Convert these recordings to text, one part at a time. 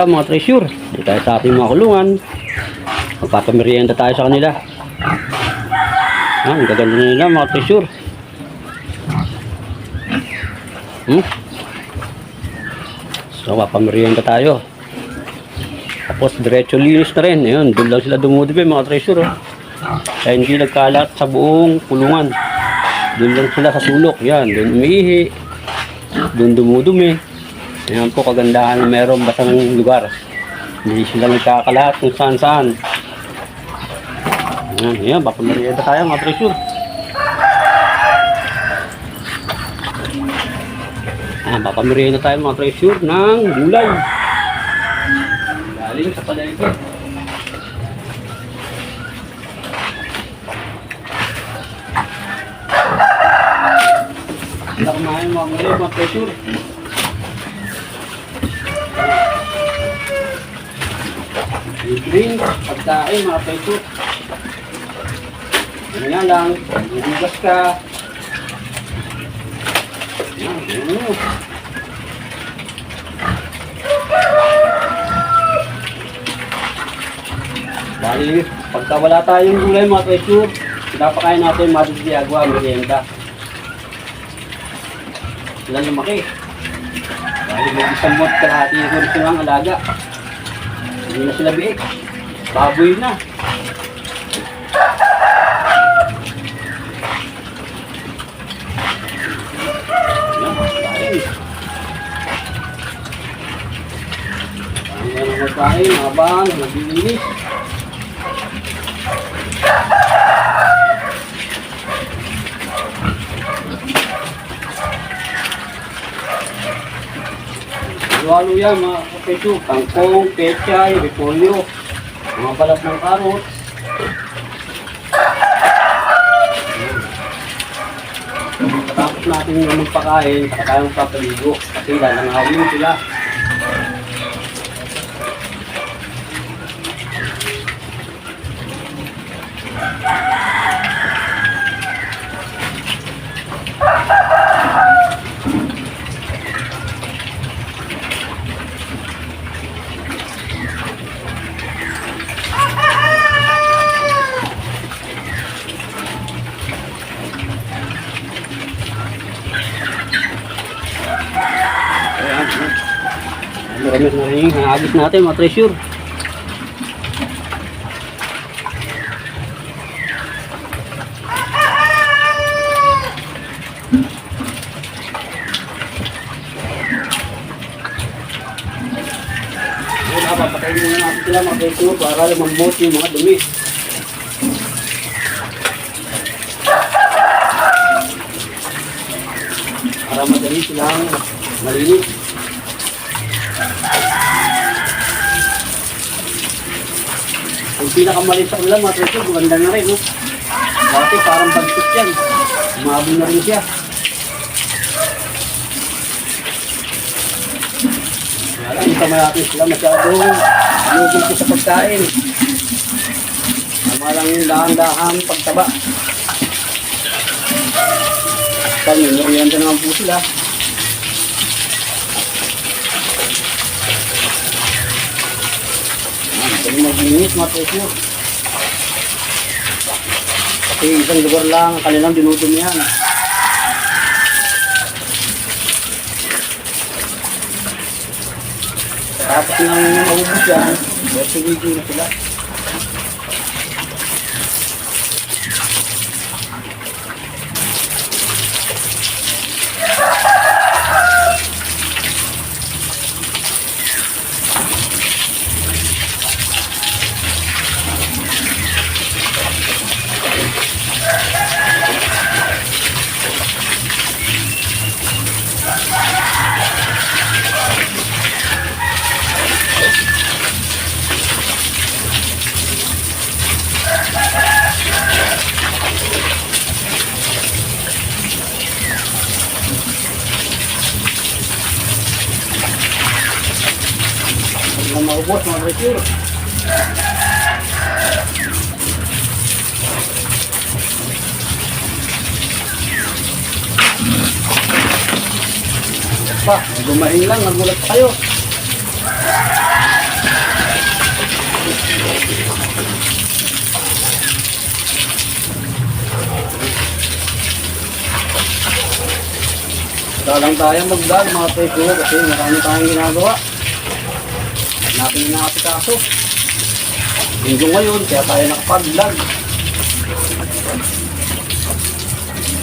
Ah, mga treasure, dito tayo sa ating mga kulungan. Magpapamerienda tayo sa kanila. Ah, ang gaganda nila mga treasure. Hmm? So, papamerienda tayo. Tapos, diretso linis na rin. Ayun, doon lang sila dumudibe mga treasure. Oh. Kaya hindi nagkalat sa buong kulungan. Doon lang sila sa sulok. Yan, doon umiihi. Doon dumudumi. Ayan po kagandahan na meron basang lugar. Hindi sila nagkakalat kung saan saan. Ayan, ayan, papamerienda tayo mga treasure. Ayan, papamerienda tayo mga treasure ng gulay. Galing sa palengke. Hindi gulay mga treasure. Drink, pagkain, mga peso. Ano nga lang, magugas ka. Yan, ano. Dahil pagka wala tayong gulay mga peso, pinapakain natin madidiyagwa, merienda. Sila lumaki. Dahil may isang month kalahati ko rin silang alaga. Hindi na sila biik. Baboy na. Yan, kain. Kain na habang naglilinis. Halo-halo yan mga kapeso. Kangkong, pechay, repolyo, mga balat ng karot. Tapos natin yung magpakain, saka tayo magpapaligo. Kasi lalangawin sila. Ayan. Marami hagis natin, mga treasure. Ayan, papatayin muna natin sila mga treasure para lumambot yung mga dumi. Para madali silang malinis. Ang pinakamalit sa ulam, mga treasure, maganda na rin, no? Dati parang bagtot yan. Umabol na rin siya. Lang, hindi natin sila masyadong lubog ko sa pagkain. Tama lang yung dahan-dahan pagtaba. Pag minorienta naman po sila. Maglinis mga presyo. Kasi isang lugar lang ang kanilang dinudumihan. Tapos nang maubos yan, pwede video na sila. Na maubos mga presyo. pa. Gumahin lang, nagulat pa kayo. Dalang tayo mag-vlog mga peso kasi marami tayong ginagawa. Natin nakapikaso. Linggo ngayon, kaya tayo nakapag-vlog.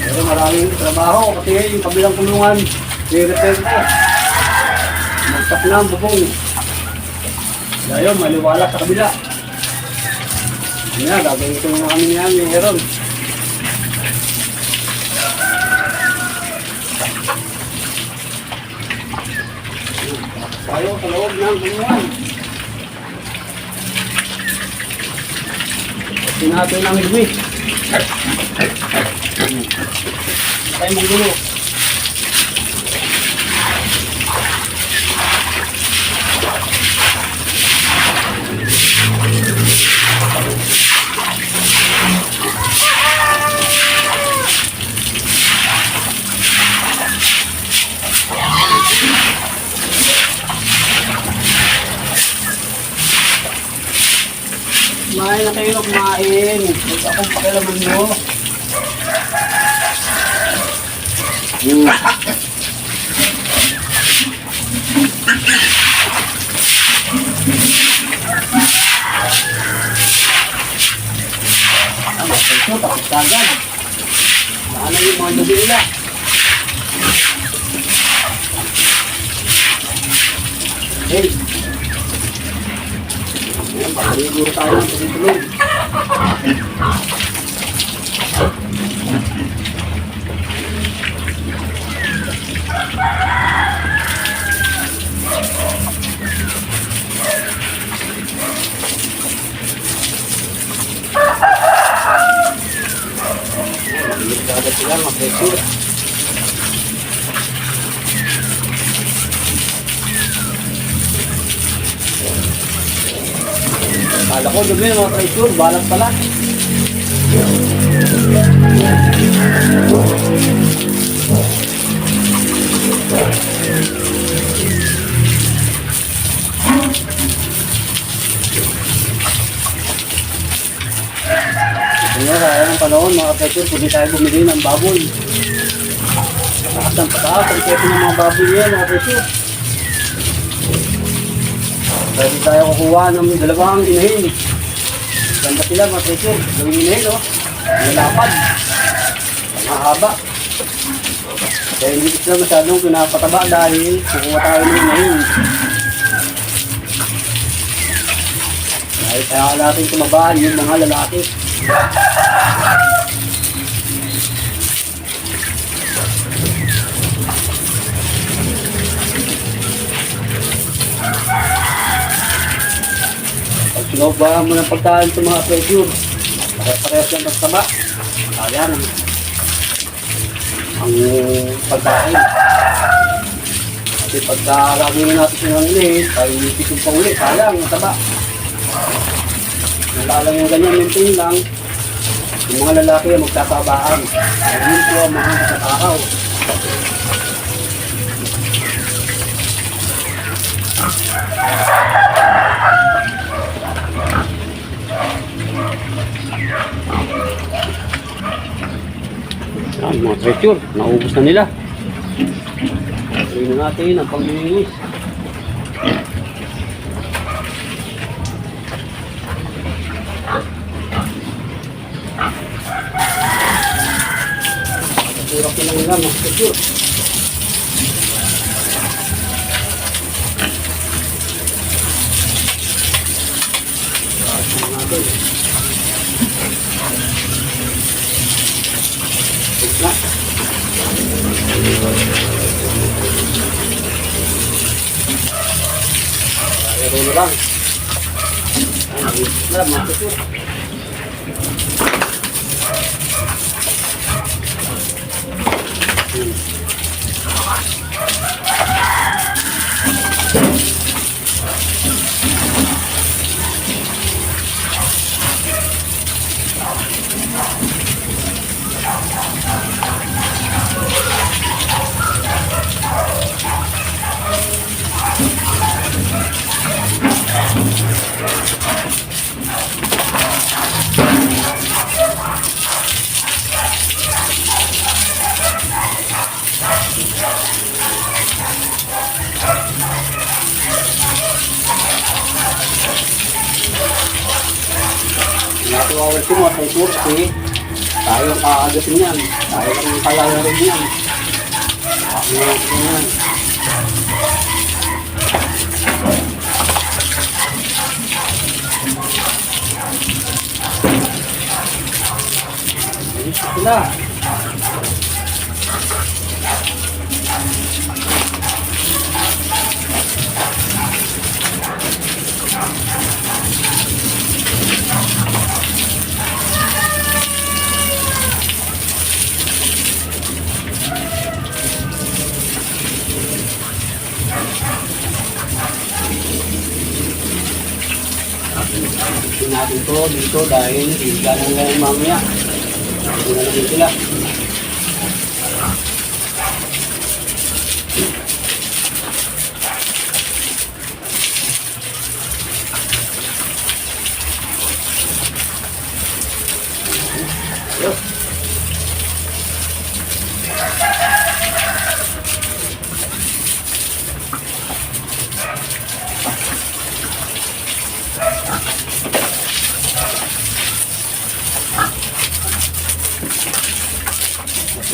Pero maraming trabaho kasi yung kabilang kulungan, i-repair ko. Magtak na ang bubong. Yun, maliwala sa kabila. Yan, gagawin ito mga kami niya, yung Heron. Tayo sa loob ng kulungan. Sinabi ng dumi. Tayo magdulo. Kumain na kayo, kumain. Huwag akong pakialaman mo. Hmm. Ano, ito, tapos kagad. Sana yung mga lubi nila. Hey! Ayan, pakaliguro tayo ng tulog Agad sila, mag-pressure. Kala ko dumi mga pressure, balat pala. Nga, kaya ng panahon mga pressure, pwede tayo bumili ng baboy. Pataas ng pataas, ang kepo ng mga baboy yan mga pressure. Pwede tayo kukuha ng dalawang inahin. Ganda sila mga pressure. Yung inahin, oh. Nalapad. Mahaba. Kaya hindi ko sila masyadong pinapataba dahil kukuha tayo ng inahin. Dahil kaya natin tumabaan yung mga lalaki. Pag sinubahan mo ng pagkain sa mga pressure, pare-parehas lang ng taba. Kaya ang, ang pagkain. Kasi pagka lagi na natin sinanglihin, tayo itisip pa ulit, sayang ang taba. Nalalang yung ganyan, maintain lang. Yung mga lalaki ang magtatabaan. Ayun po ang mga kasatakaw. Yan, mga treasure, naubos na nila. Tingnan natin ang paglilinis. Ko lang lang, mga treasure. Meron lang. Alam, matutok. Kasi mo, sa kursi, tayo ang kaagatin yan. Tayo ang kalalarin yan. Ako ako yan. Sila. Dito dahil higa lang lang mamaya. Tingnan natin sila.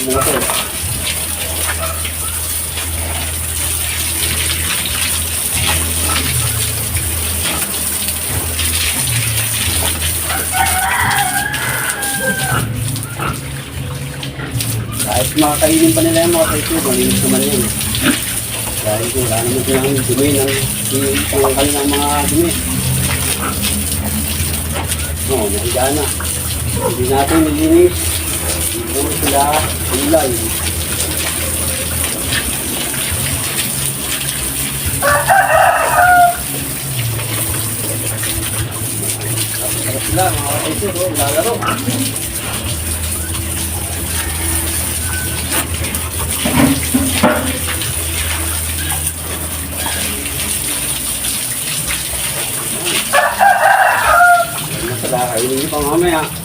Natin. Kahit makakainin pa nila yung mga kaito, malinis naman yan. Dahil kung wala naman silang dumi ng pangangkal ng mga dumi. Oo, nahiga na. Hindi natin nilinis. Hindi mo sila ulay. Sarap sila, mga kaito, oh, lalaro. Yan na sila, kainin niyo pa mamaya.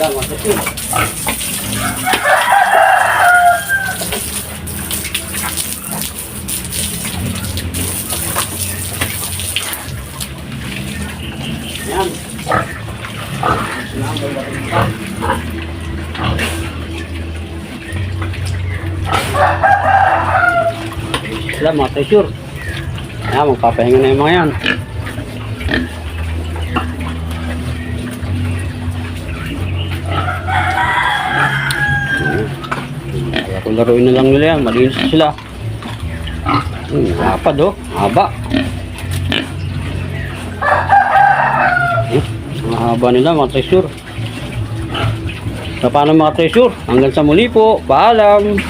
Lang, masakit. Yan. Sila mga treasure. Ayan, magpapahinga na yung mga yan. Laruin na lang nila yan, malinis na sila. Hmm, lapad oh, haba. Hmm, haba nila mga treasure. So paano mga treasure? Hanggang sa muli po. Paalam.